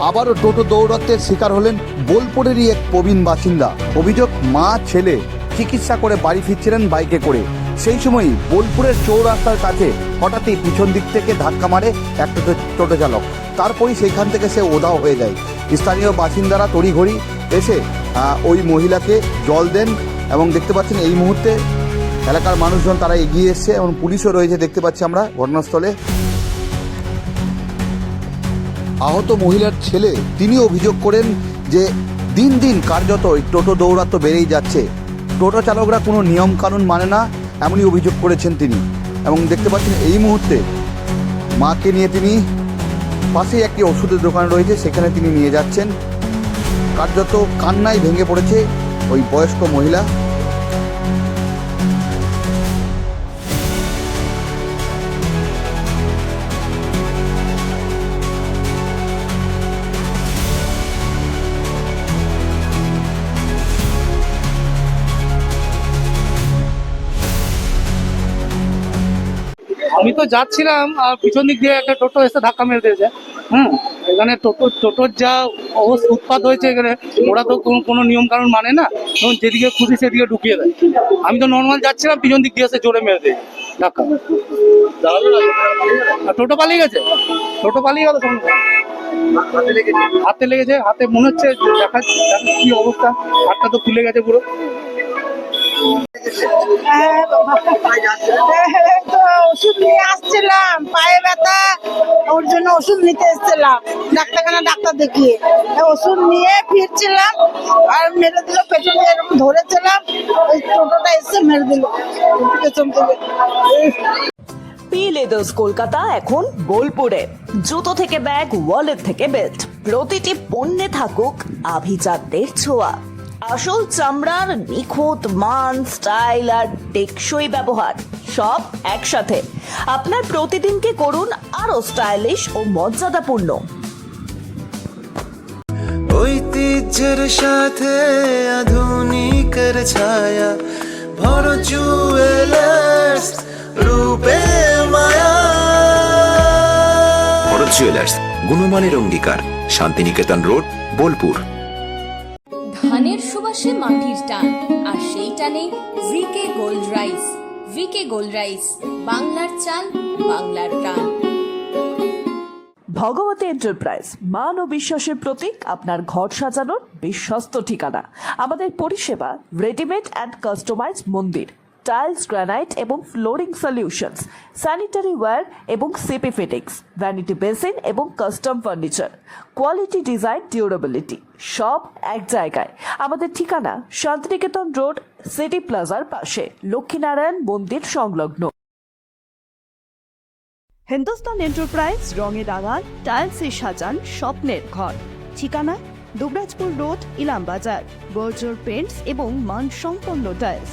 আবারও টোটো দৌরাত্মের শিকার হলেন বোলপুরেরই এক প্রবীণ বাসিন্দা। অভিযোগ, মা, ছেলে চিকিৎসা করে বাড়ি ফিরছিলেন বাইকে করে। সেই সময়ই বোলপুরের চৌরাস্তার কাছে হঠাৎই পিছন দিক থেকে ধাক্কা মারে এক টোটো চালক। তারপরই সেইখান থেকে সে ওধাও হয়ে যায়। স্থানীয় বাসিন্দারা তড়িঘড়ি এসে ওই মহিলাকে জল দেন এবং দেখতে পাচ্ছেন এই মুহূর্তে এলাকার মানুষজন তারা এগিয়ে এসছে এবং পুলিশও রয়েছে, দেখতে পাচ্ছি আমরা ঘটনাস্থলে। আহত মহিলার ছেলে তিনি অভিযোগ করেন যে দিন দিন কার্যত এই টোটো দৌরাত্ম বেড়েই যাচ্ছে। টোটো চালকরা কোনো নিয়ম কানুন মানে না, এমনই অভিযোগ করেছেন তিনি। এবং দেখতে পাচ্ছেন এই মুহূর্তে মাকে নিয়ে তিনি পাশেই একটি ওষুধের দোকান রয়েছে, সেখানে তিনি নিয়ে যাচ্ছেন। কার্যত কান্নায় ভেঙে পড়েছে ওই বয়স্ক মহিলা। তো যাচ্ছিলাম আর পিছন দিক দিয়ে একটা টোটো এসে ধাক্কা মেরে দিয়েছে। হুম এখানে টোটো টোটোর যা অবস্থা উৎপাত হয়েছে এখানে ওরা তো কোনো কোনো নিয়ম কানুন মানে না তখন যেদিকে খুশি সেদিকে ঢুকিয়ে দেয়। আমি তো নর্মাল যাচ্ছিলাম পিছন দিক দিয়ে এসে জোরে মেরে দেয় ধাক্কা। টোটো পালিয়ে গেছে? টোটো পালিয়ে গেল সঙ্গে হাতে লেগেছে হাতে মনে হচ্ছে দেখা কি অবস্থা হাতটা তো খুলে গেছে পুরো। হ্যাঁ, নিয়ে আসছিলাম, পায়ে ব্যথা, ওর জন্য ওষুধ নিতে এসেছিলাম, ডাক্তারখানা ডাক্তার দেখিয়ে। ওষুধ নিয়ে ফিরছিলাম, আর মেরে দিল, পেছনে এরকম ধরেছিলাম, ওই টোটোটা এসে মেরে দিল, পেছন থেকে। লেদার্স কলকাতা, এখন বোলপুরে। জুতো থেকে ব্যাগ ওয়ালেট থেকে বেল্ট প্রতিটি পণ্যে থাকুক আভিজাতদের ছোঁয়া। আসল চামড়ার নিখুঁত মান স্টাইল আর টেকসই ব্যবহার। সব একসাথে। আপনার প্রতিদিনকে করুন আরও স্টাইলিশ ও মর্যাদাপূর্ণ। ঐতিহ্যের সাথে আধুনিকের ছায়া ভর জুয়েলার্স রূপে মায়া। ভরত জুয়েলার্স গুণমানের অঙ্গীকার শান্তিনিকেতন রোড বোলপুর। ধানের সুবাসে মাটির টান আর সেই টানে VK gold rice. VK gold rice, বাংলার চাল, বাংলার প্রাণ। ভগবতী এন্টারপ্রাইজ, মান ও বিশ্বাসের প্রতীক, আপনার ঘর সাজানোর বিশ্বস্ত ঠিকানা। আমাদের পরিষেবা রেডিমেড অ্যান্ড কাস্টমাইজ মন্দির। টাইলস গ্রানাইট এবং ফ্লোরিং সলিউশনস স্যানিটারি ওয়্যার এবং সিপি ফিটিংস ভ্যানিটি বেসিন এবং custom furniture quality design durability সব এক জায়গায়। আমাদের ঠিকানা শান্তিনিকেতন রোড, সিটি প্লাজার পাশে, লক্ষ্মীনারায়ণ মন্দির সংলগ্ন। হিন্দুস্তান এন্টারপ্রাইজ, রঙে রাঙান টাইলসে সাজান, স্বপ্নের ঘর। ঠিকানা Dubrajpur road, Ilambazar. Berger paints এবং মানসম্পন্ন টাইলস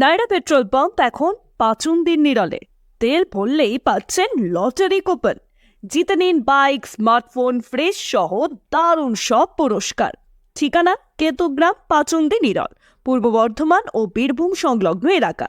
নাইরা পেট্রোল পাম্প এখন পাঁচুন দিন নিরলে। তেল ভরলেই পাচ্ছেন লটারি কুপন। জিতে নিন বাইক, স্মার্টফোন ফ্রেশ সহ দারুণ সব পুরস্কার। ঠিকানা কেতুগ্রাম পাচুন্দি নিরল, পূর্ব বর্ধমান ও বীরভূম সংলগ্ন এলাকা।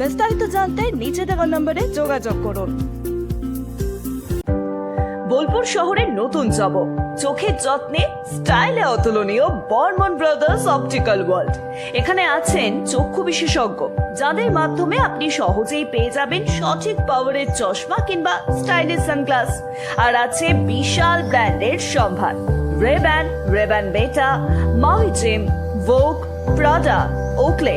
বিস্তারিত জানতে নিচে দেওয়া নম্বরে যোগাযোগ করুন। বোলপুর শহরের নতুন চমক চোখের যত্নে, স্টাইলে অতুলনীয় বর্মন ব্রাদার্স অপটিক্যাল ওয়ার্ল্ড। এখানে আছেন চক্ষু বিশেষজ্ঞ, যাদের মাধ্যমে আপনি সহজেই পেয়ে যাবেন সঠিক পাওয়ারের চশমা কিংবা স্টাইলিশ সানগ্লাস। আর আছে বিশাল ব্র্যান্ডের সম্ভার। Ray Ban Ray-Ban Beta Maui Jim Vogue Prada Oakley